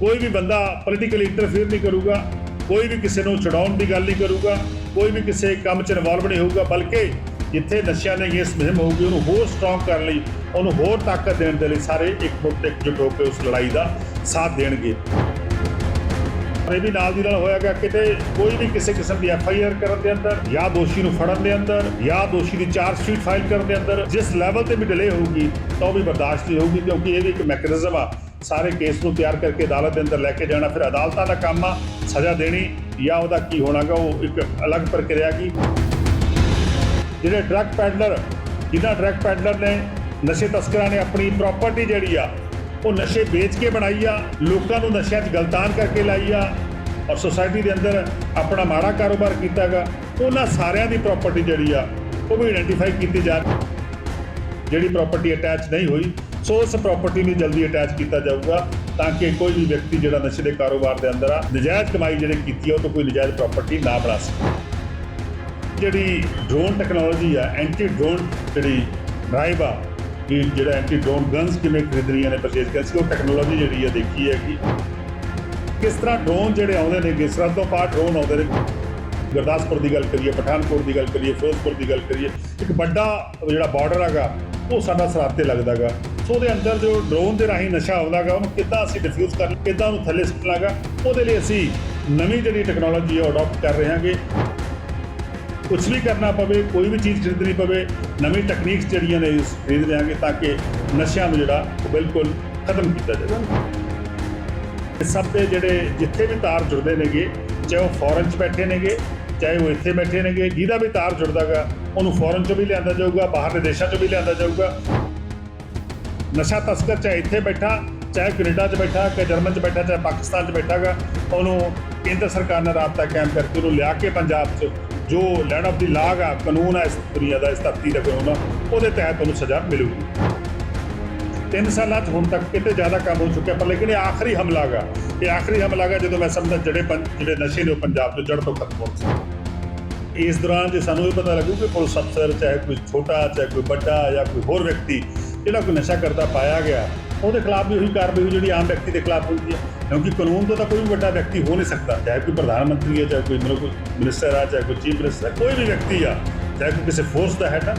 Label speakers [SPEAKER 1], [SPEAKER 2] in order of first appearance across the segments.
[SPEAKER 1] ਕੋਈ ਵੀ ਬੰਦਾ political interfere ਨਹੀਂ ਕਰੂਗਾ, ਕੋਈ ਵੀ ਕਿਸੇ ਨੂੰ ਛਡਾਉਣ ਦੀ ਗੱਲ ਨਹੀਂ ਕਰੂਗਾ, ਕੋਈ ਵੀ ਕਿਸੇ ਕੰਮ 'ਚ ਇਨਵੋਲਵ ਨਹੀਂ ਹੋਊਗਾ, ਬਲਕਿ ਜਿੱਥੇ ਨਸ਼ਿਆਂ ਨੇ ਇਸ ਮੁਹਿੰਮ ਹੋਊਗੀ, ਉਹਨੂੰ ਹੋਰ ਸਟਰੋਂਗ ਕਰਨ ਲਈ, ਉਹਨੂੰ ਹੋਰ ਤਾਕਤ ਦੇਣ ਦੇ ਲਈ ਸਾਰੇ ਇੱਕ ਮੁੱਠ ਇਕਜੁੱਟ ਹੋ ਕੇ ਉਸ ਲੜਾਈ ਦਾ ਸਾਥ ਦੇਣਗੇ। ਇਹ ਵੀ ਨਾਲ ਦੀ ਨਾਲ ਹੋਇਆਗਾ ਕਿਤੇ ਕੋਈ ਵੀ ਕਿਸੇ ਕਿਸਮ ਦੀ ਐਫ ਆਈ ਆਰ ਕਰਨ ਦੇ ਅੰਦਰ, ਜਾਂ ਦੋਸ਼ੀ ਨੂੰ ਫੜਨ ਦੇ ਅੰਦਰ, ਜਾਂ ਦੋਸ਼ੀ ਦੀ ਚਾਰਜ ਸ਼ੀਟ ਫਾਈਲ ਕਰਨ ਦੇ ਅੰਦਰ, ਜਿਸ ਲੈਵਲ ਤੇ ਵੀ ਡਿਲੇ ਹੋਊਗੀ, ਤਾਂ ਉਹ ਵੀ ਬਰਦਾਸ਼ਤ ਨਹੀਂ ਹੋਊਗੀ, ਕਿਉਂਕਿ ਇਹ ਵੀ ਇੱਕ ਮੈਕੈਨਿਜ਼ਮ ਆ। ਸਾਰੇ ਕੇਸ ਨੂੰ ਤਿਆਰ ਕਰਕੇ ਅਦਾਲਤ ਦੇ ਅੰਦਰ ਲੈ ਕੇ ਜਾਣਾ, ਫਿਰ ਅਦਾਲਤਾਂ ਦਾ ਕੰਮ ਆ, ਸਜ਼ਾ ਦੇਣੀ ਜਾਂ ਉਹਦਾ ਕੀ ਹੋਣਾਗਾ, ਉਹ ਇੱਕ ਅਲੱਗ ਪ੍ਰਕਿਰਿਆ ਕੀ। ਜਿਹੜੇ ਡਰੱਗ ਪੈਡਲਰ ਜਿਨ੍ਹਾਂ ਡਰੱਗ ਪੈਡਲਰ ਨੇ ਨਸ਼ੇ ਤਸਕਰਾਂ ਨੇ ਆਪਣੀ ਪ੍ਰਾਪਰਟੀ ਜਿਹੜੀ ਆ, ਉਹ ਨਸ਼ੇ ਵੇਚ ਕੇ ਬਣਾਈ ਆ, ਲੋਕਾਂ ਨੂੰ ਨਸ਼ਿਆਂ 'ਚ ਗਲਤਾਨ ਕਰਕੇ ਲਾਈ ਆ ਔਰ ਸੋਸਾਇਟੀ ਦੇ ਅੰਦਰ ਆਪਣਾ ਮਾੜਾ ਕਾਰੋਬਾਰ ਕੀਤਾਗਾ, ਉਹਨਾਂ ਸਾਰਿਆਂ ਦੀ ਪ੍ਰਾਪਰਟੀ ਜਿਹੜੀ ਆ, ਉਹ ਵੀ ਆਇਡੈਂਟੀਫਾਈ ਕੀਤੀ ਜਾ ਜਿਹੜੀ ਪ੍ਰਾਪਰਟੀ ਅਟੈਚ ਨਹੀਂ ਹੋਈ। ਸੋ ਉਸ ਪ੍ਰਾਪਰਟੀ ਨੂੰ ਜਲਦੀ ਅਟੈਚ ਕੀਤਾ ਜਾਊਗਾ ਤਾਂ ਕਿ ਕੋਈ ਵੀ ਵਿਅਕਤੀ ਜਿਹੜਾ ਨਸ਼ੇ ਦੇ ਕਾਰੋਬਾਰ ਦੇ ਅੰਦਰ ਆ, ਨਜਾਇਜ਼ ਕਮਾਈ ਜਿਹੜੀ ਕੀਤੀ ਆ, ਉਹ ਤੋਂ ਕੋਈ ਨਜਾਇਜ਼ ਪ੍ਰਾਪਰਟੀ ਨਾ ਬਣਾ ਸਕੇ। ਜਿਹੜੀ ਡਰੋਨ ਟੈਕਨੋਲੋਜੀ ਆ ਐਂਟੀ ਡਰੋਨ ਜਿਹੜੀ ਡਰਾਈਵ ਆ ਕਿ ਜਿਹੜਾ ਐਂਟੀ ਡਰੋਨ ਗਨਸ ਕਿਵੇਂ ਖਰੀਦਣੀਆਂ ਨੇ ਪਰਚੇਜ਼ ਕਰ ਸੀ, ਉਹ ਟੈਕਨੋਲੋਜੀ ਜਿਹੜੀ ਆ ਦੇਖੀ ਹੈ ਕਿ ਕਿਸ ਤਰ੍ਹਾਂ ਡਰੋਨ ਜਿਹੜੇ ਆਉਂਦੇ ਨੇ ਕਿਸ ਤਰ੍ਹਾਂ ਤੋਂ ਪਾਰ ਡਰੋਨ ਆਉਂਦੇ ਨੇ। ਗੁਰਦਾਸਪੁਰ ਦੀ ਗੱਲ ਕਰੀਏ, ਪਠਾਨਕੋਟ ਦੀ ਗੱਲ ਕਰੀਏ, ਫਿਰੋਜ਼ਪੁਰ ਦੀ ਗੱਲ ਕਰੀਏ, ਇੱਕ ਵੱਡਾ ਜਿਹੜਾ ਬਾਰਡਰ ਹੈਗਾ, ਉਹ ਸਾਡਾ ਸਰਹੱਦ ਤੇ ਲੱਗਦਾਗਾ। ਸੋ ਉਹਦੇ ਅੰਦਰ ਜੋ ਡਰੋਨ ਦੇ ਰਾਹੀਂ ਨਸ਼ਾ ਆਉਂਦਾਗਾ ਉਹਨੂੰ ਕਿੱਦਾਂ ਅਸੀਂ ਡਿਫਿਊਜ਼ ਕਰ ਕਿੱਦਾਂ ਉਹਨੂੰ ਥੱਲੇ ਸੁੱਟਣਾਗਾ ਉਹਦੇ ਲਈ ਅਸੀਂ ਨਵੀਂ ਜਿਹੜੀ ਟੈਕਨੋਲੋਜੀ ਹੈ ਅਡਾਪਟ ਕਰ ਰਹੇ ਹਾਂਗੇ। ਕੁਝ ਵੀ ਕਰਨਾ ਪਵੇ, ਕੋਈ ਵੀ ਚੀਜ਼ ਖਰੀਦਣੀ ਪਵੇ, ਨਵੀਂ ਟੈਕਨੀਕਸ ਜਿਹੜੀਆਂ ਨੇ ਖਰੀਦ ਰਹਾਂਗੇ ਤਾਂ ਕਿ ਨਸ਼ਿਆਂ ਨੂੰ ਜਿਹੜਾ ਉਹ ਬਿਲਕੁਲ ਖਤਮ ਕੀਤਾ ਜਾਵੇ। ਇਹ ਸਭ ਦੇ ਜਿਹੜੇ ਜਿੱਥੇ ਵੀ ਤਾਰ ਜੁੜਦੇ ਨੇਗੇ, ਚਾਹੇ ਉਹ ਫੋਰਨ 'ਚ ਬੈਠੇ ਨੇਗੇ, ਚਾਹੇ ਉਹ ਇੱਥੇ ਬੈਠੇ ਨੇਗੇ, ਜਿਹਦਾ ਵੀ ਤਾਰ ਜੁੜਦਾਗਾ ਉਹਨੂੰ ਫੋਰਨ 'ਚੋਂ ਵੀ ਲਿਆਂਦਾ ਜਾਊਗਾ, ਬਾਹਰਲੇ ਦੇਸ਼ਾਂ 'ਚੋਂ ਵੀ ਲਿਆਂਦਾ ਜਾਊਗਾ। ਨਸ਼ਾ ਤਸਕਰ ਚਾਹੇ ਇੱਥੇ ਬੈਠਾ, ਚਾਹੇ ਕੈਨੇਡਾ 'ਚ ਬੈਠਾ, ਚਾਹੇ ਜਰਮਨ 'ਚ ਬੈਠਾ, ਚਾਹੇ ਪਾਕਿਸਤਾਨ 'ਚ ਬੈਠਾਗਾ ਉਹਨੂੰ ਕੇਂਦਰ ਸਰਕਾਰ ਨਾਲ ਰਾਬਤਾ ਕਾਇਮ ਕਰਕੇ ਉਹਨੂੰ ਲਿਆ ਕੇ ਪੰਜਾਬ 'ਚ ਜੋ ਲੈਂਡ ਆਫ ਦੀ ਲਾਗ ਆ, ਕਾਨੂੰਨ ਆ ਇਸ ਦੁਨੀਆ ਦਾ, ਇਸ ਧਰਤੀ ਦਾ, ਕਾਨੂੰਨ ਆ, ਉਹਦੇ ਤਹਿਤ ਉਹਨੂੰ ਸਜ਼ਾ ਮਿਲੂਗੀ। ਤਿੰਨ ਸਾਲਾਂ 'ਚ ਹੁਣ ਤੱਕ ਕਿਤੇ ਜ਼ਿਆਦਾ ਕੰਮ ਹੋ ਚੁੱਕਿਆ, ਪਰ ਲੇਕਿਨ ਇਹ ਆਖਰੀ ਹਮਲਾ ਗਾ। ਇਹ ਆਖਰੀ ਹਮਲਾ ਗਾ ਜਦੋਂ ਮੈਂ ਸਮਝਦਾ ਜਿਹੜੇ ਪੰ- ਜਿਹੜੇ ਨਸ਼ੇ ਨੇ ਉਹ ਪੰਜਾਬ ਤੋਂ ਜੜ ਤੋਂ ਖਤਮ ਹੋ ਸਕਣ ਇਸ ਦੌਰਾਨ ਜੇ ਸਾਨੂੰ ਇਹ ਪਤਾ ਲੱਗੂ ਕਿ ਪੁਲਿਸ ਅਫਸਰ, ਚਾਹੇ ਕੋਈ ਛੋਟਾ, ਚਾਹੇ ਕੋਈ ਵੱਡਾ ਜਾਂ ਕੋਈ ਹੋਰ ਵਿਅਕਤੀ ਜਿਹੜਾ ਕੋਈ ਨਸ਼ਾ ਕਰਦਾ ਪਾਇਆ ਗਿਆ, ਉਹਦੇ ਖਿਲਾਫ ਵੀ ਉਹੀ ਕਾਰਵਾਈ ਹੋਈ ਜਿਹੜੀ ਆਮ ਵਿਅਕਤੀ ਦੇ ਖਿਲਾਫ ਹੁੰਦੀ ਹੈ। ਕਿਉਂਕਿ ਕਾਨੂੰਨ ਤੋਂ ਤਾਂ ਕੋਈ ਵੀ ਵੱਡਾ ਵਿਅਕਤੀ ਹੋ ਨਹੀਂ ਸਕਦਾ। ਚਾਹੇ ਕੋਈ ਪ੍ਰਧਾਨ ਮੰਤਰੀ ਹੈ, ਚਾਹੇ ਕੋਈ ਮਤਲਬ ਕੋਈ ਮਿਨਿਸਟਰ ਆ, ਚਾਹੇ ਕੋਈ ਚੀਫ ਮਿਨਿਸਟਰ ਕੋਈ ਵੀ ਵਿਅਕਤੀ ਆ, ਚਾਹੇ ਕੋਈ ਕਿਸੇ ਫੋਰਸ ਦਾ ਹੈਡ ਆ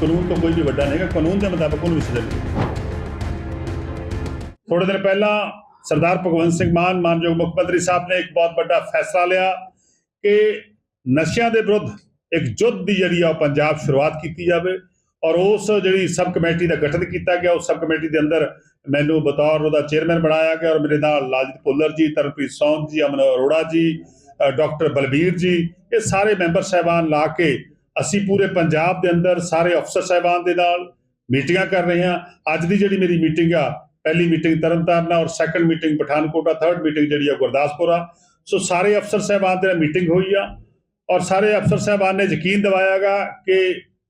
[SPEAKER 1] ਕਾਨੂੰਨ ਤੋਂ ਕੋਈ ਵੀ ਵੱਡਾ ਨਹੀਂ ਹੈ ਕਾਨੂੰਨ ਦੇ ਮੁਤਾਬਕ ਉਹਨੂੰ ਵੀ ਸਜ਼ਾ ਮਿਲੇਗੀ ਥੋੜੇ ਦਿਨ ਪਹਿਲਾਂ ਸਰਦਾਰ ਭਗਵੰਤ ਸਿੰਘ ਮਾਨ, ਮਾਨਯੋਗ ਮੁੱਖ ਮੰਤਰੀ ਸਾਹਿਬ ਨੇ ਇੱਕ ਬਹੁਤ ਵੱਡਾ ਫੈਸਲਾ ਲਿਆ ਕਿ ਨਸ਼ਿਆਂ ਦੇ ਵਿਰੁੱਧ ਇੱਕ ਜੁੱਧ ਦੀ ਜਿਹੜੀ ਆ ਉਹ ਪੰਜਾਬ ਸ਼ੁਰੂਆਤ ਕੀਤੀ ਜਾਵੇ। ਔਰ ਉਸ ਜਿਹੜੀ ਸਬ ਕਮੇਟੀ ਦਾ ਗਠਨ ਕੀਤਾ ਗਿਆ, ਉਸ ਸਬ ਕਮੇਟੀ ਦੇ ਅੰਦਰ ਮੈਨੂੰ ਬਤੌਰ ਉਹਦਾ ਚੇਅਰਮੈਨ ਬਣਾਇਆ ਗਿਆ ਔਰ ਮੇਰੇ ਨਾਲ ਲਾਲਜੀਤ ਭੁੱਲਰ ਜੀ, ਤਰਨਪ੍ਰੀਤ ਸੌਂਦ ਜੀ, ਅਮਨ ਅਰੋੜਾ ਜੀ ਡਾਕਟਰ ਬਲਬੀਰ ਜੀ, ਇਹ ਸਾਰੇ ਮੈਂਬਰ ਸਾਹਿਬਾਨ ਲਾ ਕੇ ਅਸੀਂ ਪੂਰੇ ਪੰਜਾਬ ਦੇ ਅੰਦਰ ਸਾਰੇ ਅਫਸਰ ਸਾਹਿਬਾਨ ਦੇ ਨਾਲ ਮੀਟਿੰਗਾਂ ਕਰ ਰਹੇ ਹਾਂ। ਅੱਜ ਦੀ ਜਿਹੜੀ ਮੇਰੀ ਮੀਟਿੰਗ ਆ, ਪਹਿਲੀ ਮੀਟਿੰਗ ਤਰਨਤਾਰਨ ਆ ਔਰ ਸੈਕੰਡ ਮੀਟਿੰਗ ਪਠਾਨਕੋਟ ਆ ਥਰਡ ਮੀਟਿੰਗ ਜਿਹੜੀ ਆ ਗੁਰਦਾਸਪੁਰ। ਆ ਸੋ ਸਾਰੇ ਅਫਸਰ ਸਾਹਿਬਾਨ ਦੇ ਨਾਲ ਮੀਟਿੰਗ ਹੋਈ ਆ ਔਰ ਸਾਰੇ ਅਫਸਰ ਸਾਹਿਬਾਨ ਨੇ ਯਕੀਨ ਦਿਵਾਇਆਗਾ ਕਿ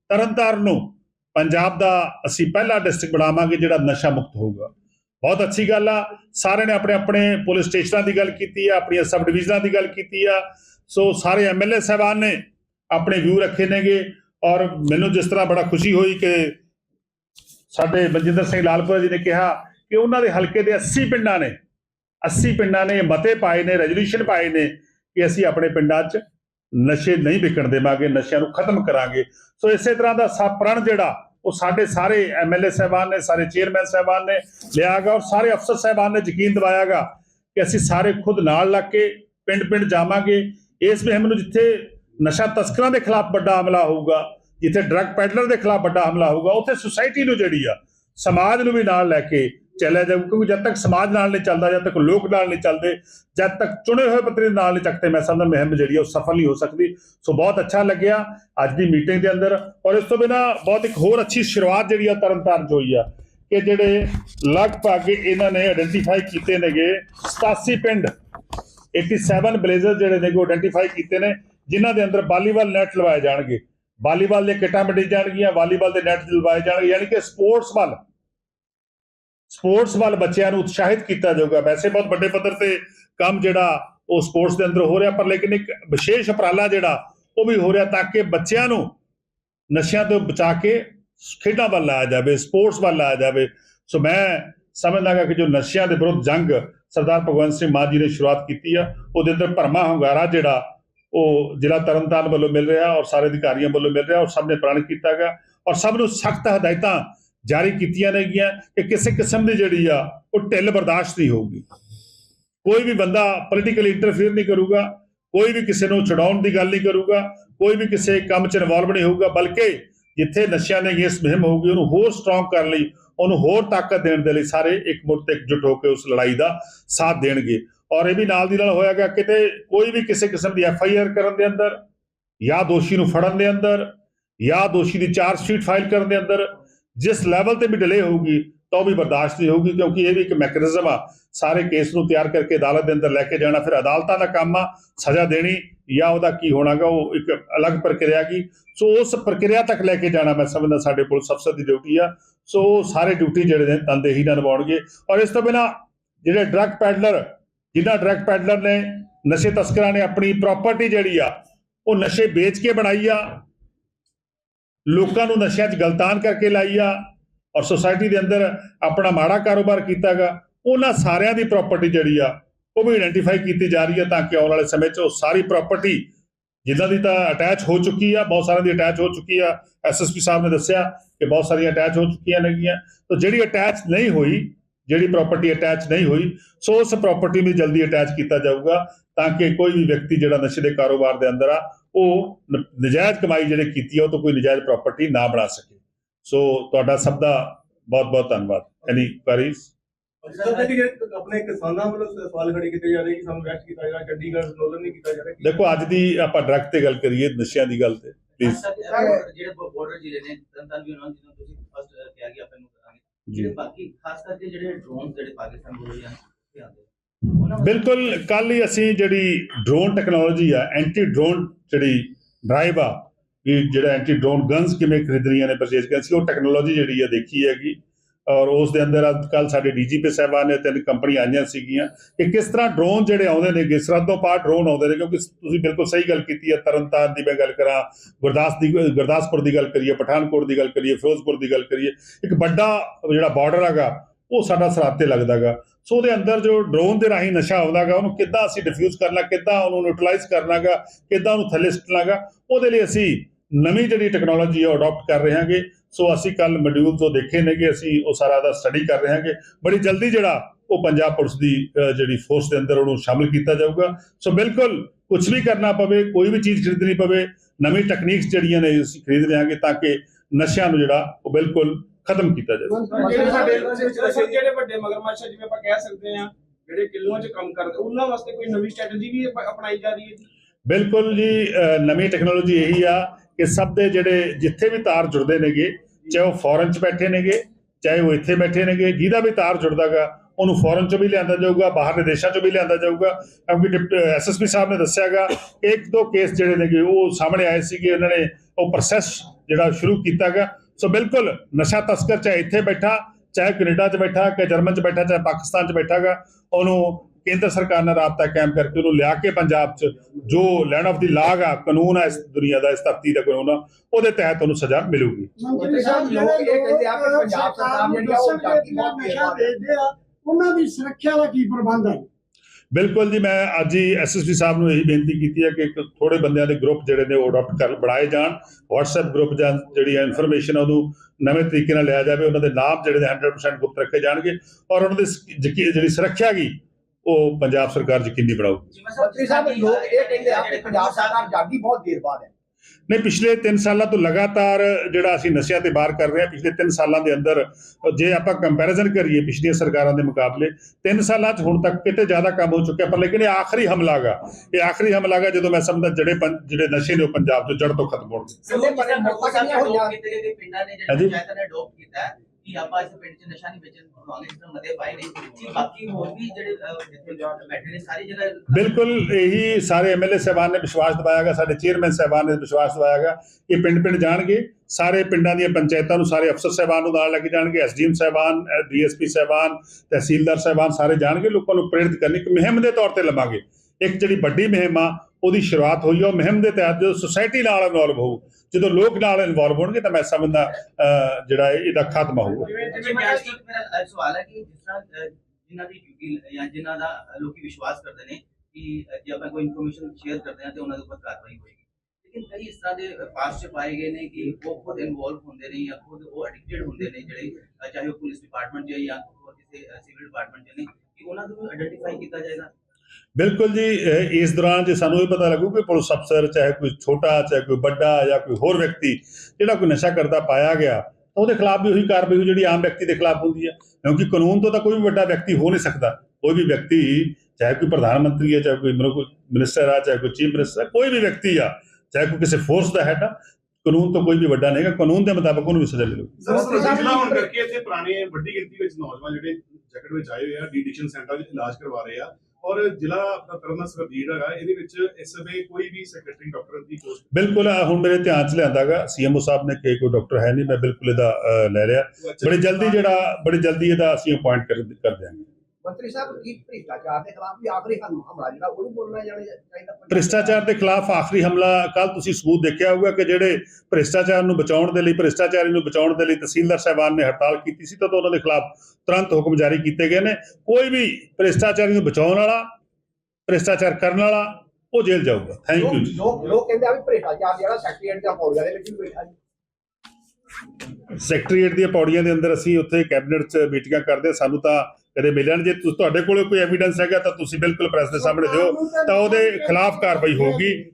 [SPEAKER 1] ਤਰਨਤਾਰਨ ਨੂੰ ਪੰਜਾਬ ਦਾ ਅਸੀਂ ਪਹਿਲਾ ਡਿਸਟ੍ਰਿਕਟ ਬਣਾਵਾਂਗੇ ਜਿਹੜਾ ਨਸ਼ਾ ਮੁਕਤ ਹੋਊਗਾ। ਬਹੁਤ ਅੱਛੀ ਗੱਲ ਆ। ਸਾਰਿਆਂ ਨੇ ਆਪਣੇ ਆਪਣੇ ਪੁਲਿਸ ਸਟੇਸ਼ਨਾਂ ਦੀ ਗੱਲ ਕੀਤੀ ਆ, ਆਪਣੀਆਂ ਸਬ ਡਿਵੀਜ਼ਨਾਂ ਦੀ ਗੱਲ ਕੀਤੀ ਆ। ਸੋ ਸਾਰੇ ਐਮਐਲਏ ਸਾਹਿਬਾਨ ਨੇ ਆਪਣੇ ਵਿਊ ਰੱਖੇ ਨੇਗੇ ਔਰ ਮੈਨੂੰ ਜਿਸ ਤਰ੍ਹਾਂ ਬੜਾ ਖੁਸ਼ੀ ਹੋਈ ਕਿ ਸਾਡੇ ਬਲਜਿੰਦਰ ਸਿੰਘ ਲਾਲਪੁਰਾ ਜੀ ਨੇ ਕਿਹਾ ਕਿ ਉਹਨਾਂ ਦੇ ਹਲਕੇ ਦੇ 80 ਪਿੰਡਾਂ ਨੇ 80 ਪਿੰਡਾਂ ਨੇ ਮਤੇ ਪਾਏ ਨੇ ਰੈਜ਼ੋਲੂਸ਼ਨ ਪਾਏ ਨੇ ਕਿ ਅਸੀਂ ਆਪਣੇ ਪਿੰਡਾਂ 'ਚ ਨਸ਼ੇ ਨਹੀਂ ਵਿਕਣ ਦੇਵਾਂਗੇ, ਨਸ਼ਿਆਂ ਨੂੰ ਖਤਮ ਕਰਾਂਗੇ। ਸੋ ਇਸੇ ਤਰ੍ਹਾਂ ਦਾ ਸਪਰਣ ਜਿਹੜਾ ਉਹ ਸਾਡੇ ਸਾਰੇ ਐਮਐਲਏ ਸਾਹਿਬਾਨ ਨੇ, ਸਾਰੇ ਚੇਅਰਮੈਨ ਸਾਹਿਬਾਨ ਨੇ ਲਿਆਗਾ ਔਰ ਸਾਰੇ ਅਫਸਰ ਸਾਹਿਬਾਨ ਨੇ ਯਕੀਨ ਦਿਵਾਇਆਗਾ ਕਿ ਅਸੀਂ ਸਾਰੇ ਖੁਦ ਨਾਲ ਲੱਗ ਕੇ ਪਿੰਡ-ਪਿੰਡ ਜਾਵਾਂਗੇ। ਇਸ ਮੁਹਿੰਮ ਨੂੰ ਜਿੱਥੇ ਨਸ਼ਾ ਤਸਕਰਾਂ ਦੇ ਖਿਲਾਫ ਵੱਡਾ ਹਮਲਾ ਹੋਊਗਾ, ਜਿੱਥੇ ਡਰੱਗ ਪੈਡਲਰ ਦੇ ਖਿਲਾਫ ਵੱਡਾ ਹਮਲਾ ਹੋਊਗਾ, ਉੱਥੇ ਸੁਸਾਇਟੀ ਨੂੰ ਜਿਹੜੀ ਆ, ਸਮਾਜ ਨੂੰ ਵੀ ਨਾਲ ਲੈ ਕੇ ਚੱਲਿਆ ਜਾਊ, ਕਿਉਂਕਿ ਜਦ ਤੱਕ ਸਮਾਜ ਨਾਲ ਨਹੀਂ ਚੱਲਦਾ, ਜਦ ਤੱਕ ਲੋਕ ਨਾਲ ਨਹੀਂ ਚੱਲਦੇ, ਜਦ ਤੱਕ ਚੁਣੇ ਹੋਏ ਪੱਤਰੀ ਨਾਲ ਨਹੀਂ ਚੱਕਦੇ, ਮੈਂ ਸਮਝਦਾ ਮੁਹਿੰਮ ਜਿਹੜੀ ਆ ਉਹ ਸਫਲ ਨਹੀਂ ਹੋ ਸਕਦੀ। ਸੋ ਬਹੁਤ ਅੱਛਾ ਲੱਗਿਆ ਅੱਜ ਦੀ ਮੀਟਿੰਗ ਦੇ ਅੰਦਰ। ਔਰ ਇਸ ਤੋਂ ਬਿਨਾ ਬਹੁਤ ਇੱਕ ਹੋਰ ਅੱਛੀ ਸ਼ੁਰੂਆਤ ਜਿਹੜੀ ਆ ਤਰਨਤਾਰਨ 'ਚ ਹੋਈ ਆ, ਕਿ ਜਿਹੜੇ ਲਗਭਗ ਇਹਨਾਂ ਨੇ ਆਇਡੈਂਟੀਫਾਈ ਕੀਤੇ ਨੇਗੇ 87 ਪਿੰਡ 87 ਬਲੇਜ਼ਰ ਜਿਹੜੇ ਨੇ ਉਹ ਆਇਡੈਂਟੀਫਾਈ ਕੀਤੇ ਨੇ, ਜਿਨ੍ਹਾਂ ਦੇ ਅੰਦਰ ਵਾਲੀਬਾਲ ਨੈਟ ਲਵਾਏ ਜਾਣਗੇ। ਵਾਲੀਬਾਲ ਦੇ ਕਿੱਟਾਂ ਵੰਡੀ ਜਾਣਗੀਆਂ, ਵਾਲੀਬਾਲ ਦੇ ਨੈਟ ਲਵਾਏ ਜਾਣਗੇ, ਯਾਨੀ ਕਿ ਸਪੋਰਟਸ ਵੱਲ ਸਪੋਰਟਸ ਵੱਲ ਬੱਚਿਆਂ ਨੂੰ ਉਤਸ਼ਾਹਿਤ ਕੀਤਾ ਜਾਊਗਾ। ਵੈਸੇ ਬਹੁਤ ਵੱਡੇ ਪੱਧਰ ਤੇ ਕੰਮ ਜਿਹੜਾ ਉਹ ਸਪੋਰਟਸ ਦੇ ਅੰਦਰ ਹੋ ਰਿਹਾ, ਪਰ ਲੇਕਿਨ ਇੱਕ ਵਿਸ਼ੇਸ਼ ਉਪਰਾਲਾ ਜਿਹੜਾ ਉਹ ਵੀ ਹੋ ਰਿਹਾ ਤਾਂ ਕਿ ਬੱਚਿਆਂ ਨੂੰ ਨਸ਼ਿਆਂ ਤੋਂ ਬਚਾ ਕੇ ਖੇਡਾਂ ਵੱਲ ਲਾਇਆ ਜਾਵੇ, ਸਪੋਰਟਸ ਵੱਲ ਲਾਇਆ ਜਾਵੇ। ਸੋ ਮੈਂ ਸਮਝਦਾਗਾ ਕਿ ਜੋ ਨਸ਼ਿਆਂ ਦੇ ਵਿਰੁੱਧ ਜੰਗ ਸਰਦਾਰ ਭਗਵੰਤ ਸਿੰਘ ਮਾਨ ਜੀ ਨੇ ਸ਼ੁਰੂਆਤ ਕੀਤੀ ਆ, ਉਹਦੇ ਅੰਦਰ ਭਰਮਾ ਹੁੰਗਾਰਾ ਜਿਹੜਾ ਉਹ ਜ਼ਿਲ੍ਹਾ ਤਰਨਤਾਰਨ ਵੱਲੋਂ ਮਿਲ ਰਿਹਾ ਔਰ ਸਾਰੇ ਅਧਿਕਾਰੀਆਂ ਵੱਲੋਂ ਮਿਲ ਰਿਹਾ ਔਰ ਸਭ ਨੇ ਪ੍ਰਣ ਕੀਤਾ ਗਿਆ ਔਰ ਸਭ ਨੂੰ ਸਖਤ ਹਦਾਇਤਾਂ ਜਾਰੀ ਕੀਤੀਆਂ ਨੇਗੀਆਂ ਕਿ ਕਿਸੇ ਕਿਸਮ ਦੀ ਜਿਹੜੀ ਆ, ਉਹ ਢਿੱਲ ਬਰਦਾਸ਼ਤ ਨਹੀਂ ਹੋਊਗੀ। ਕੋਈ ਵੀ ਬੰਦਾ ਪੋਲੀਟੀਕਲ ਇੰਟਰਫੇਅਰ ਨਹੀਂ ਕਰੂਗਾ, ਕੋਈ ਵੀ ਕਿਸੇ ਨੂੰ ਛਡਾਉਣ ਦੀ ਗੱਲ ਨਹੀਂ ਕਰੂਗਾ, ਕੋਈ ਵੀ ਕਿਸੇ ਕੰਮ 'ਚ ਇਨਵੋਲਵ ਨਹੀਂ ਹੋਊਗਾ, ਬਲਕਿ ਜਿੱਥੇ ਨਸ਼ਿਆਂ ਨੇ ਇਸ ਮੁਹਿੰਮ ਹੋਊਗੀ, ਉਹਨੂੰ ਹੋਰ ਸਟਰੋਂਗ ਕਰਨ ਲਈ, ਉਹਨੂੰ ਹੋਰ ਤਾਕਤ ਦੇਣ ਦੇ ਲਈ ਸਾਰੇ ਇੱਕ ਮੁੱਠ ਤੇ ਇਕਜੁੱਟ ਹੋ ਕੇ ਉਸ ਲੜਾਈ ਦਾ ਸਾਥ ਦੇਣਗੇ। ਔਰ ਇਹ ਵੀ ਨਾਲ ਦੀ ਨਾਲ ਹੋਇਆਗਾ ਕਿਤੇ ਕੋਈ ਵੀ ਕਿਸੇ ਕਿਸਮ ਦੀ ਐਫ ਆਈ ਆਰ ਕਰਨ ਦੇ ਅੰਦਰ, ਜਾਂ ਦੋਸ਼ੀ ਨੂੰ ਫੜਨ ਦੇ ਅੰਦਰ, ਜਾਂ ਦੋਸ਼ੀ ਦੀ ਚਾਰਜ ਸ਼ੀਟ ਫਾਈਲ ਕਰਨ ਦੇ ਅੰਦਰ ਜਿਸ ਲੈਵਲ ਤੇ ਵੀ ਡਿਲੇ ਹੋਊਗੀ, ਤਾਂ ਉਹ ਵੀ ਬਰਦਾਸ਼ਤ ਨਹੀਂ ਹੋਊਗੀ, ਕਿਉਂਕਿ ਇਹ ਵੀ ਇੱਕ ਮੈਕੈਨਿਜ਼ਮ ਆ। ਸਾਰੇ ਕੇਸ ਨੂੰ ਤਿਆਰ ਕਰਕੇ ਅਦਾਲਤ ਦੇ ਅੰਦਰ ਲੈ ਕੇ ਜਾਣਾ, ਫਿਰ ਅਦਾਲਤਾਂ ਦਾ ਕੰਮ ਆ, ਸਜ਼ਾ ਦੇਣੀ, ਜਾਂ ਉਹਦਾ ਕੀ ਹੋਣਾਗਾ, ਉਹ ਇੱਕ ਅਲੱਗ ਪ੍ਰਕਿਰਿਆ ਕੀ। ਸੋ ਉਸ ਪ੍ਰਕਿਰਿਆ ਤੱਕ ਲੈ ਕੇ ਜਾਣਾ ਮੈਂ ਸਮਝਦਾ ਸਾਡੇ ਪੁਲਿਸ ਅਫਸਰ ਦੀ ਡਿਊਟੀ ਆ। ਸੋ ਉਹ ਸਾਰੇ ਡਿਊਟੀ ਜਿਹੜੇ ਨੇ ਤੰਦੇਹੀ ਨਾਲ ਨਿਭਾਉਣਗੇ। ਔਰ ਇਸ ਤੋਂ ਬਿਨਾ ਜਿਹੜੇ ਡਰੱਗ ਪੈਡਲਰ ਜਿਨ੍ਹਾਂ ਡਰੱਗ ਪੈਡਲਰ ਨੇ, ਨਸ਼ੇ ਤਸਕਰਾਂ ਨੇ ਆਪਣੀ ਪ੍ਰਾਪਰਟੀ ਜਿਹੜੀ ਆ, ਉਹ ਨਸ਼ੇ ਵੇਚ ਕੇ ਬਣਾਈ ਆ। ਲੋਕਾਂ ਨੂੰ ਨਸ਼ਿਆਂ 'ਚ ਗਲਤਾਨ ਕਰਕੇ ਲਾਈ ਆ ਔਰ ਸੋਸਾਇਟੀ ਦੇ ਅੰਦਰ ਆਪਣਾ ਮਾੜਾ ਕਾਰੋਬਾਰ ਕੀਤਾਗਾ ਉਹਨਾਂ ਸਾਰਿਆਂ ਦੀ ਪ੍ਰਾਪਰਟੀ ਜਿਹੜੀ ਆ, ਉਹ ਵੀ ਆਇਡੈਂਟੀਫਾਈ ਕੀਤੀ ਜਾ ਰਹੀ ਹੈ ਤਾਂ ਕਿ ਆਉਣ ਵਾਲੇ ਸਮੇਂ 'ਚ ਉਹ ਸਾਰੀ ਪ੍ਰਾਪਰਟੀ ਜਿਨ੍ਹਾਂ ਦੀ ਤਾਂ ਅਟੈਚ ਹੋ ਚੁੱਕੀ ਆ, ਬਹੁਤ ਸਾਰਿਆਂ ਦੀ ਅਟੈਚ ਹੋ ਚੁੱਕੀ ਆ ਐਸਐਸਪੀ ਸਾਹਿਬ ਨੇ ਦੱਸਿਆ ਕਿ ਬਹੁਤ ਸਾਰੀਆਂ ਅਟੈਚ ਹੋ ਚੁੱਕੀਆਂ ਨੇਗੀਆਂ। ਤਾਂ ਜਿਹੜੀ ਅਟੈਚ ਨਹੀਂ ਹੋਈ, ਜਿਹੜੀ ਪ੍ਰਾਪਰਟੀ ਅਟੈਚ ਨਹੀਂ ਹੋਈ, ਸੋ ਉਸ ਪ੍ਰਾਪਰਟੀ ਨੂੰ ਜਲਦੀ ਅਟੈਚ ਕੀਤਾ ਜਾਊਗਾ ਤਾਂ ਕਿ ਕੋਈ ਵੀ ਵਿਅਕਤੀ ਜਿਹੜਾ ਨਸ਼ੇ ਦੇ ਕਾਰੋਬਾਰ ਦੇ ਅੰਦਰ ਆ ਉਹ ਨਜਾਇਜ਼ ਕਮਾਈ ਜਿਹੜੇ ਕੀਤੀ ਆ ਉਹ ਤੋਂ ਕੋਈ ਨਜਾਇਜ਼ ਪ੍ਰਾਪਰਟੀ ਨਾ ਬਣਾ ਸਕੇ। ਸੋ ਤੁਹਾਡਾ ਸਭ ਦਾ ਬਹੁਤ ਬਹੁਤ ਧੰਨਵਾਦ। ਐਨੀ
[SPEAKER 2] ਕਿ ਆਪਣੇ ਕਿਸਾਨਾਂ ਵੱਲੋਂ ਸਵਾਲ ਖੜੇ ਕੀਤੇ ਜਾ ਰਹੇ ਕਿ ਸਾਨੂੰ ਅਰੈਸਟ ਕੀਤਾ ਜਾ ਰਿਹਾ ਚੰਡੀਗੜ੍ਹ ਨੋਲਨ ਨਹੀਂ ਕੀਤਾ ਜਾ ਰਿਹਾ।
[SPEAKER 1] ਦੇਖੋ ਅੱਜ ਦੀ ਆਪਾਂ ਡਰੱਗ ਤੇ ਗੱਲ ਕਰੀਏ ਨਸ਼ਿਆਂ ਦੀ ਗੱਲ ਤੇ ਪਲੀਜ਼
[SPEAKER 3] ਜਿਹੜੇ ਬਾਰਡਰ ਜ਼ਿਲ੍ਹੇ ਨੇ ਤੰਤਨ ਵੀ ਉਹਨਾਂ ਜਿਹਨੂੰ ਤੁਸੀਂ ਫਸਟ ਕਿਹਾ ਕਿ ਆਪਾਂ ਨੂੰ ਕਰਾਂਗੇ।
[SPEAKER 1] ਜੀ।
[SPEAKER 3] ਜਿਹੜੇ ਬਾਕੀ ਖਾਸ ਕਰਕੇ ਜਿਹੜੇ ਡਰੋਨ ਜਿਹੜੇ ਪਾਕਿਸਤਾਨ ਵੱਲੋਂ ਜਾਂ
[SPEAKER 1] ਬਿਲਕੁਲ ਕੱਲ ਹੀ ਅਸੀਂ ਜਿਹੜੀ ਡਰੋਨ ਟੈਕਨੋਲੋਜੀ ਆ ਐਂਟੀ ਡਰੋਨ ਜਿਹੜੀ ਡਰਾਈਵ ਆ, ਵੀ ਜਿਹੜਾ ਐਂਟੀ ਡਰੋਨ ਗਨਸ ਕਿਵੇਂ ਖਰੀਦਣੀਆਂ ਨੇ ਪਰਚੇਸ ਕਰਨ ਸੀ ਉਹ ਟੈਕਨੋਲੋਜੀ ਜਿਹੜੀ ਆ ਦੇਖੀ ਹੈਗੀ। ਔਰ ਉਸ ਦੇ ਅੰਦਰ ਅੱਜ ਕੱਲ ਸਾਡੇ ਡੀਜੀਪੀ ਸਾਹਿਬਾਨ ਨੇ ਤਿੰਨ ਕੰਪਨੀ ਆਈਆਂ ਸੀਗੀਆਂ ਕਿ ਕਿਸ ਤਰ੍ਹਾਂ ਡਰੋਨ ਜਿਹੜੇ ਆਉਂਦੇ ਨੇ ਸਰਹੱਦੋਂ ਪਾਰ ਡਰੋਨ ਆਉਂਦੇ ਨੇ, ਕਿਉਂਕਿ ਤੁਸੀਂ ਬਿਲਕੁਲ ਸਹੀ ਗੱਲ ਕੀਤੀ ਹੈ, ਤਰਨਤਾਰਨ ਦੀ ਮੈਂ ਗੱਲ ਕਰਾਂ, ਗੁਰਦਾਸ ਦੀ, ਗੁਰਦਾਸਪੁਰ ਦੀ ਗੱਲ ਕਰੀਏ, ਪਠਾਨਕੋਟ ਦੀ ਗੱਲ ਕਰੀਏ, ਫਿਰੋਜ਼ਪੁਰ ਦੀ ਗੱਲ ਕਰੀਏ, ਇੱਕ ਵੱਡਾ ਜਿਹੜਾ ਬਾਰਡਰ ਹੈਗਾ ਉਹ ਸਾਡਾ ਸਰਾਤੇ ਤੇ ਲੱਗਦਾਗਾ। ਸੋ ਉਹਦੇ ਅੰਦਰ ਜੋ ਡਰੋਨ ਦੇ ਰਾਹੀਂ ਨਸ਼ਾ ਆਉਂਦਾਗਾ, ਉਹਨੂੰ ਕਿੱਦਾਂ ਅਸੀਂ ਡਿਫਿਊਜ਼ ਕਰਨਾ, ਕਿੱਦਾਂ ਉਹਨੂੰ ਨਿਊਟਰਲਾਈਜ਼ ਕਰਨਾਗਾ, ਕਿੱਦਾਂ ਉਹਨੂੰ ਥੱਲੇ ਸੁੱਟਣਾਗਾ, ਉਹਦੇ ਲਈ ਅਸੀਂ ਨਵੀਂ ਜਿਹੜੀ ਟੈਕਨੋਲੋਜੀ ਹੈ, ਉਹ ਅਡਾਪਟ ਕਰ ਰਹੇ ਹਾਂਗੇ। ਸੋ ਅਸੀਂ ਕੱਲ ਮੋਡਿਊਲ ਤੋਂ ਦੇਖੇ ਨੇਗੇ, ਅਸੀਂ ਉਹ ਸਾਰਾ ਦਾ ਸਟੱਡੀ ਕਰ ਰਹੇ ਹਾਂਗੇ। ਬੜੀ ਜਲਦੀ ਜਿਹੜਾ ਉਹ ਪੰਜਾਬ ਪੁਲਿਸ ਦੀ ਜਿਹੜੀ ਫੋਰਸ ਦੇ ਅੰਦਰ ਉਹਨੂੰ ਸ਼ਾਮਿਲ ਕੀਤਾ ਜਾਊਗਾ। ਸੋ ਬਿਲਕੁਲ ਕੁਝ ਵੀ ਕਰਨਾ ਪਵੇ, ਕੋਈ ਵੀ ਚੀਜ਼ ਖਰੀਦਣੀ ਪਵੇ, ਨਵੀਂ ਟੈਕਨੀਕਸ ਜਿਹੜੀਆਂ ਨੇ ਅਸੀਂ ਖਰੀਦ ਰਹੇ ਹਾਂਗੇ ਤਾਂ ਕਿ ਨਸ਼ਿਆਂ ਨੂੰ ਜਿਹੜਾ ਉਹ ਬਿਲਕੁਲ ਖਤਮ ਕੀਤਾ ਜਾਵੇ।
[SPEAKER 2] ਜਿਹੜੇ ਸਾਡੇ ਸਰ ਜਿਹੜੇ ਵੱਡੇ ਮਗਰਮੱਛ ਜਿਵੇਂ ਆਪਾਂ ਕਹਿ ਸਕਦੇ ਆ ਜਿਹੜੇ ਕਿਲੋਆਂ 'ਚ ਕੰਮ ਕਰਦੇ ਉਹਨਾਂ ਵਾਸਤੇ ਕੋਈ ਨਵੀਂ ਸਟ੍ਰੈਟਜੀ ਵੀ ਅਪ- ਅਪਣਾਈ ਜਾ ਰਹੀ ਹੈ ਜੀ?
[SPEAKER 1] ਬਿਲਕੁਲ ਜੀ ਨਵੀਂ ਟੈਕਨੋਲੋਜੀ ਇਹੀ ਆ ਕਿ ਸਭ ਦੇ ਜਿਹੜੇ ਜਿੱਥੇ ਵੀ ਤਾਰ ਜੁੜਦੇ ਨੇਗੇ ਚਾਹੇ ਉਹ ਫੋਰਨ 'ਚ ਬੈਠੇ ਨੇਗੇ ਚਾਹੇ ਉਹ ਇੱਥੇ ਬੈਠੇ ਨੇਗੇ ਜਿਹਦਾ ਵੀ ਤਾਰ ਜੁੜਦਾਗਾ ਉਹਨੂੰ ਫੋਰਨ 'ਚੋਂ ਵੀ ਲਿਆਂਦਾ ਜਾਊਗਾ ਬਾਹਰਲੇ ਦੇਸ਼ਾਂ 'ਚੋਂ ਵੀ ਲਿਆਂਦਾ ਜਾਊਗਾ। ਕਿਉਂਕਿ ਐਸਐਸਪੀ ਸਾਹਿਬ ਨੇ ਦੱਸਿਆਗਾ ਇੱਕ ਦੋ ਕੇਸ ਜਿਹੜੇ ਨੇਗੇ ਉਹ ਸਾਹਮਣੇ ਆਏ ਸੀਗੇ ਉਹਨਾਂ ਨੇ ਉਹ ਪ੍ਰੋਸੈਸ ਜਿਹੜਾ ਸ਼ੁਰੂ ਕੀਤਾਗਾ। ਸੋ ਬਿਲਕੁਲ ਨਸ਼ਾ ਤਸਕਰ ਚਾਹੇ ਇੱਥੇ ਬੈਠਾ ਚਾਹੇ ਕੈਨੇਡਾ 'ਚ ਬੈਠਾ ਕਿ ਜਰਮਨ 'ਚ ਬੈਠਾ ਚਾਹੇ ਪਾਕਿਸਤਾਨ 'ਚ ਬੈਠਾਗਾ ਉਹਨੂੰ ਕੇਂਦਰ ਸਰਕਾਰ ਨਾਲ ਰਾਬਤਾ ਕਾਇਮ ਕਰਕੇ ਉਹਨੂੰ ਲਿਆ ਕੇ ਪੰਜਾਬ 'ਚ ਜੋ ਲੈਂਡ ਆਫ ਦੀ ਲਾਗ ਆ ਕਾਨੂੰਨ ਆ ਇਸ ਦੁਨੀਆ ਦਾ ਇਸ ਧਰਤੀ ਦਾ ਕਾਨੂੰਨ ਆ ਉਹਦੇ ਤਹਿਤ ਉਹਨੂੰ ਸਜ਼ਾ ਮਿਲੂਗੀ
[SPEAKER 4] ਉਹਨਾਂ ਦੀ ਸੁਰੱਖਿਆ ਦਾ ਕੀ ਪ੍ਰਬੰਧ ਹੈ?
[SPEAKER 1] ਬਿਲਕੁਲ ਜੀ, ਮੈਂ ਅੱਜ ਹੀ ਐਸਐਸਪੀ ਸਾਹਿਬ ਨੂੰ ਇਹੀ ਬੇਨਤੀ ਕੀਤੀ ਹੈ ਕਿ ਥੋੜੇ ਬੰਦਿਆਂ ਦੇ ਗਰੁੱਪ ਜਿਹੜੇ ਨੇ ਉਹ ਅਡਾਪਟ ਕਰ, ਬਣਾਏ ਜਾਣ। WhatsApp ਗਰੁੱਪ ਜਾਂ ਜਿਹੜੀ ਇਨਫੋਰਮੇਸ਼ਨ ਉਹਨੂੰ ਨਵੇਂ ਤਰੀਕੇ ਨਾਲ ਲਿਆ ਜਾਵੇ, ਉਹਨਾਂ ਦੇ ਨਾਮ ਜਿਹੜੇ ਨੇ 100% ਗੁਪਤ ਰੱਖੇ ਜਾਣਗੇ ਔਰ ਉਹਨਾਂ ਦੇ ਸ- ਜਿਹੜੀ ਸੁਰੱਖਿਆ ਗਈ ਉਹ ਪੰਜਾਬ ਸਰਕਾਰ ਯਕੀਨੀ ਬਣਾਊਗੀ।
[SPEAKER 3] ਜਿਵੇਂ ਸਰ
[SPEAKER 5] ਸਾਹਿਬ ਲੋਕ ਇਹ ਕਹਿੰਦੇ ਆ ਕਿ ਪੰਜਾਬ ਸਰਕਾਰ ਜਾਗੀ ਬਹੁਤ ਦੇਰ ਬਾਅਦ ਹੈ।
[SPEAKER 1] ਨਹੀਂ ਪਿਛਲੇ 3 ਸਾਲਾਂ ਤੋਂ ਲਗਾਤਾਰ ਜਿਹੜਾ ਅਸੀਂ ਨਸ਼ਿਆਂ ਤੇ ਬਾਹਰ ਕਰ ਰਹੇ ਹਾਂ ਪਿਛਲੇ 3 ਸਾਲਾਂ ਦੇ ਅੰਦਰ ਜੇ ਆਪਾਂ ਕੰਪੈਰੀਜ਼ਨ ਕਰੀਏ ਪਿਛਲੀਆਂ ਸਰਕਾਰਾਂ ਦੇ ਮੁਕਾਬਲੇ 3 ਸਾਲਾਂ 'ਚ ਹੁਣ ਤੱਕ ਕਿਤੇ ਜ਼ਿਆਦਾ ਕੰਮ ਹੋ ਚੁੱਕਿਆ ਪਰ ਲੇਕਿਨ ਇਹ ਆਖਰੀ ਹਮਲਾ ਗਾ ਇਹ ਆਖਰੀ ਹਮਲਾ ਗਾ ਜਦੋਂ ਮੈਂ ਸਮਝਦਾ ਜਿਹੜੇ ਜਿਹੜੇ ਨਸ਼ੇ ਨੇ ਉਹ ਪੰਜਾਬ ਤੋਂ ਜੜ ਤੋਂ ਖਤਮ ਹੋਣਗੇ
[SPEAKER 5] ਪਰ ਮੌਕਾ
[SPEAKER 3] ਕਿਤੇ ਕਿਤੇ ਪਿੰਡਾਂ ਨੇ। ਜਿਹੜੇ ਪੰਚਾਇਤਾਂ ਨੇ ਅਡਾਪਟ ਕੀਤਾ ਹੈ ਕਿ ਆਪਾਂ ਇਸ ਪਿੰਡ 'ਚ ਨਸ਼ਾ ਨਹੀਂ ਵੇਚਣ ਪਾਵਾਂਗੇ ਇਸ ਮਤੇ ਪਾਏ ਨੇ। ਕਿ ਬਾਕੀ ਹੋਰ ਵੀ ਜਿਹੜੇ ਅਹ, ਬੈਠੇ ਨੇ ਸਾਰੀ ਜਗ੍ਹਾ
[SPEAKER 1] ਬਿਲਕੁਲ ਇਹੀ ਸਾਰੇ ਐਮਐਲਏ ਸਾਹਿਬਾਨ ਨੇ ਵਿਸ਼ਵਾਸ ਦਿਵਾਇਆਗਾ ਸਾਡੇ ਚੇਅਰਮੈਨ ਸਾਹਿਬਾਨ ਨੇ ਵਿਸ਼ਵਾਸ ਦਿਵਾਇਆਗਾ ਕਿ ਪਿੰਡ ਪਿੰਡ ਜਾਣਗੇ ਸਾਰੇ ਪਿੰਡਾਂ ਦੀਆਂ ਪੰਚਾਇਤਾਂ ਨੂੰ ਸਾਰੇ ਅਫਸਰ ਸਾਹਿਬਾਨ ਨੂੰ ਨਾਲ ਲੈ ਕੇ ਜਾਣਗੇ ਐਸਡੀਐਮ ਸਾਹਿਬਾਨ ਡੀਐਸਪੀ ਸਾਹਿਬਾਨ ਤਹਿਸੀਲਦਾਰ ਸਾਹਿਬਾਨ ਸਾਰੇ ਜਾਣਗੇ ਲੋਕਾਂ ਨੂੰ ਪ੍ਰੇਰਿਤ ਕਰਨੀ ਇੱਕ ਮੁਹਿੰਮ ਦੇ ਤੌਰ ਤੇ ਲਵਾਂਗੇ। ਇੱਕ ਜਿਹੜੀ ਵੱਡੀ ਮੁਹਿੰਮ ਆ ਉਹਦੀ ਸ਼ੁਰੂਆਤ ਹੋਈ ਉਹ ਮੁਹਿੰਮ ਦੇ ਤਹਿਤ ਜਦੋਂ ਸੁਸਾਇਟੀ ਨਾਲ ਇਨਵੋਲਵ ਹੋਊ ਜਦੋਂ ਲੋਕ ਨਾਲ ਇਨਵੋਲਵ ਹੋਣਗੇ ਤਾਂ ਮੈਂ ਸਮਝਦਾ ਜਿਹੜਾ ਇਹ- ਇਹਦਾ ਖਾਤਮਾ ਹੋਊਗਾ।
[SPEAKER 2] ਜਿਵੇਂ
[SPEAKER 3] ਮੇਰਾ ਸਵਾਲ ਹੈ ਕਿ ਜਿਸ ਤਰ੍ਹਾਂ ਜਿਨ੍ਹਾਂ ਦੀ ਡਿਊਟੀ ਜਾਂ ਜਿਨ੍ਹਾਂ ਦਾ ਲੋਕੀ ਵਿਸ਼ਵਾਸ ਕਰਦੇ ਨੇ ਕਿ ਜੇ ਆਪਾਂ ਕੋਈ ਇਨਫੋਰਮੇਸ਼ਨ ਸ਼ੇਅਰ ਕਰਦੇ ਹਾਂ ਤੇ ਉਹਨਾਂ ਦੇ ਉੱਪਰ ਕਾਰਵਾਈ ਹੋਏਗੀ। ਲੇਕਿਨ ਕਈ ਇਸ ਤਰ੍ਹਾਂ ਦੇ ਪਾਸ ਚ ਪਾਏ ਗਏ ਨੇ ਕਿ ਉਹ ਖੁਦ ਇਨਵੋਲਵ ਹੁੰਦੇ ਨੇ ਜਾਂ ਖੁਦ ਉਹ ਐਡਿਕਟਡ ਹੁੰਦੇ ਨੇ ਜਿਹੜੇ ਚਾਹੇ ਉਹ ਪੁਲਿਸ ਡਿਪਾਰਟਮੈਂਟ ਜਾਂ ਹੋਰ ਕਿਸੇ ਸਿਵਲ ਡਿਪਾਰਟਮੈਂਟ 'ਚ ਨੇ ਕਿ ਉਹਨਾਂ ਨੂੰ ਆਇਡੈਂਟੀਫਾਈ ਕੀਤਾ ਜਾਏਗਾ
[SPEAKER 1] ਬਿਲਕੁਲ ਜੀ ਇਸ ਦੌਰਾਨ ਜੇ ਸਾਨੂੰ ਇਹ ਪਤਾ ਲੱਗੂ ਕਿ ਪੁਲਿਸ ਅਫਸਰ, ਚਾਹੇ ਕੋਈ ਛੋਟਾ, ਚਾਹੇ ਕੋਈ ਵੱਡਾ ਜਾਂ ਕੋਈ ਹੋਰ ਵਿਅਕਤੀ ਜਿਹੜਾ ਕੋਈ ਨਸ਼ਾ ਕਰਦਾ ਪਾਇਆ ਗਿਆ, ਤਾਂ ਉਹਦੇ ਖਿਲਾਫ ਵੀ ਉਹੀ ਕਾਰਵਾਈ ਹੋਊ ਜਿਹੜੀ ਆਮ ਵਿਅਕਤੀ ਦੇ ਖਿਲਾਫ ਹੁੰਦੀ ਹੈ। ਕਿਉਂਕਿ ਕਾਨੂੰਨ ਤੋਂ ਤਾਂ ਕੋਈ ਵੀ ਵੱਡਾ ਵਿਅਕਤੀ ਹੋ ਨਹੀਂ ਸਕਦਾ। ਕੋਈ ਵੀ ਵਿਅਕਤੀ, ਚਾਹੇ ਕੋਈ ਪ੍ਰਧਾਨ ਮੰਤਰੀ ਹੈ, ਚਾਹੇ ਕੋਈ ਮਿਨਿਸਟਰ ਆ, ਚਾਹੇ ਕੋਈ ਚੀਫ ਮਿਨਿਸਟਰ ਕੋਈ ਵੀ ਵਿਅਕਤੀ ਆ, ਚਾਹੇ ਕੋਈ ਕਿਸੇ ਫੋਰਸ ਦਾ ਹੈਡ ਆ, ਕਾਨੂੰਨ ਤੋਂ ਕੋਈ ਵੀ ਵੱਡਾ ਨਹੀਂ ਹੈਗਾ। ਕਾਨੂੰਨ ਦੇ ਮੁਤਾਬਕ ਉਹਨੂੰ ਵੀ ਸਜ਼ਾ ਮਿਲੇਗੀ।
[SPEAKER 6] ਜ਼ਿਲ੍ਹਾ ਹੋਣ ਕਰਕੇ ਇੱਥੇ ਪੁਰਾਣੇ ਵੱਡੀ ਗਿਣਤੀ ਵਿੱਚ ਨੌਜਵਾਨ ਜਿਹੜੇ ਜੈਕਟ ਵਿੱਚ ਆਏ ਹੋਏ ਆ ਡੀਡਿਕਸ਼ਨ ਸੈਂਟਰ ਵਿੱਚ ਇਲਾਜ ਕਰਵਾ ਰਹੇ ਆ। ਔਰ ਜ਼ਿਲ੍ਹਾ ਆਪਣਾ ਤਰਨਾ ਸਰਦੀਰ ਹੈਗਾ ਇਹਦੇ ਵਿੱਚ ਇਸ ਸਮੇਂ ਕੋਈ ਵੀ ਸੈਕਟਰੀ ਡਾਕਟਰ ਦੀ ਪੋਸਟ
[SPEAKER 1] ਬਿਲਕੁਲ ਆਹ ਹੁਣ ਮੇਰੇ ਧਿਆਨ ਚ ਲਿਆਂਦਾਗਾ ਸੀਐਮਓ ਸਾਹਿਬ ਨੇ ਕਿ ਕੋਈ ਡਾਕਟਰ ਹੈ ਨਹੀਂ ਮੈਂ ਬਿਲਕੁਲ ਇਹਦਾ ਲੈ ਰਿਹਾ ਬੜੀ ਜਲਦੀ ਜਿਹੜਾ ਬੜੀ ਜਲਦੀ ਇਹਦਾ ਅਸੀਂ ਅਪਾਇੰਟ ਕਰ ਕਰ ਦਿਆਂਗੇ।
[SPEAKER 5] ਮੰਤਰੀ ਸਾਹਿਬ ਕੀ ਭ੍ਰਿਸ਼ਟਾਚਾਰ ਦੇ ਖਿਲਾਫ ਵੀ ਆਖਰੀ ਹਮ- ਹਮਲਾ ਜਿਹੜਾ ਉਹ ਵੀ ਬੋਲਣਾ ਜਾਣਾ ਚਾਹੀਦਾ
[SPEAKER 1] ਭ੍ਰਿਸ਼ਟਾਚਾਰ ਦੇ ਖਿਲਾਫ ਆਖਰੀ ਹਮਲਾ ਕੱਲ ਤੁਸੀਂ ਸਬੂਤ ਦੇਖਿਆ ਹੋਊਗਾ ਕਿ ਜਿਹੜੇ ਭ੍ਰਿਸ਼ਟਾਚਾਰ ਨੂੰ ਬਚਾਉਣ ਦੇ ਲਈ ਭ੍ਰਿਸ਼ਟਾਚਾਰੀ ਨੂੰ ਬਚਾਉਣ ਦੇ ਲਈ ਤਹਿਸੀਲਦਾਰ ਸਾਹਿਬਾਨ ਨੇ ਹੜਤਾਲ ਕੀਤੀ ਸੀ ਤਾਂ ਉਹਨਾਂ ਦੇ ਖਿਲਾਫ ਤੁਰੰਤ ਹੁਕਮ ਜਾਰੀ ਕੀਤੇ ਗਏ ਨੇ। ਕੋਈ ਵੀ ਭ੍ਰਿਸ਼ਟਾਚਾਰੀ ਨੂੰ ਬਚਾਉਣ ਵਾਲਾ ਭ੍ਰਿਸ਼ਟਾਚਾਰ ਕਰਨ ਵਾਲਾ ਉਹ ਜੇਲ੍ਹ ਜਾਊਗਾ। ਥੈਂਕ ਯੂ ਜੀ।
[SPEAKER 5] ਲੋਕ ਲੋਕ ਕਹਿੰਦੇ ਆ ਵੀ ਭ੍ਰਿਸ਼ਟਾਚਾਰ ਜਿਹੜਾ ਸੈਕਟਰੀਏਟ ਦਾ ਪੌੜੀਆਂ ਦੇ ਵਿੱਚ ਵੀ ਬੈਠਾ ਜੀ।
[SPEAKER 1] ਸੈਕਟਰੀਏਟ ਦੀਆਂ ਪੌੜੀਆਂ ਦੇ ਅੰਦਰ ਅਸੀਂ ਉੱਥੇ ਕੈਬਨਿਟ 'ਚ ਮੀਟਿੰਗਾਂ ਕਰਦੇ ਹਾਂ। ਸਾਨੂੰ ਤਾਂ ਕਦੇ ਮਿਲਿਆ ਜੇ ਤੁਹਾਡੇ ਕੋਲ ਕੋਈ ਐਵੀਡੈਂਸ ਹੈਗਾ ਤਾਂ ਤੁਸੀਂ ਬਿਲਕੁਲ ਪ੍ਰੈਸ ਦੇ ਸਾਹਮਣੇ ਦਿਓ, ਤਾਂ ਉਹਦੇ ਖਿਲਾਫ ਕਾਰਵਾਈ ਹੋਊਗੀ।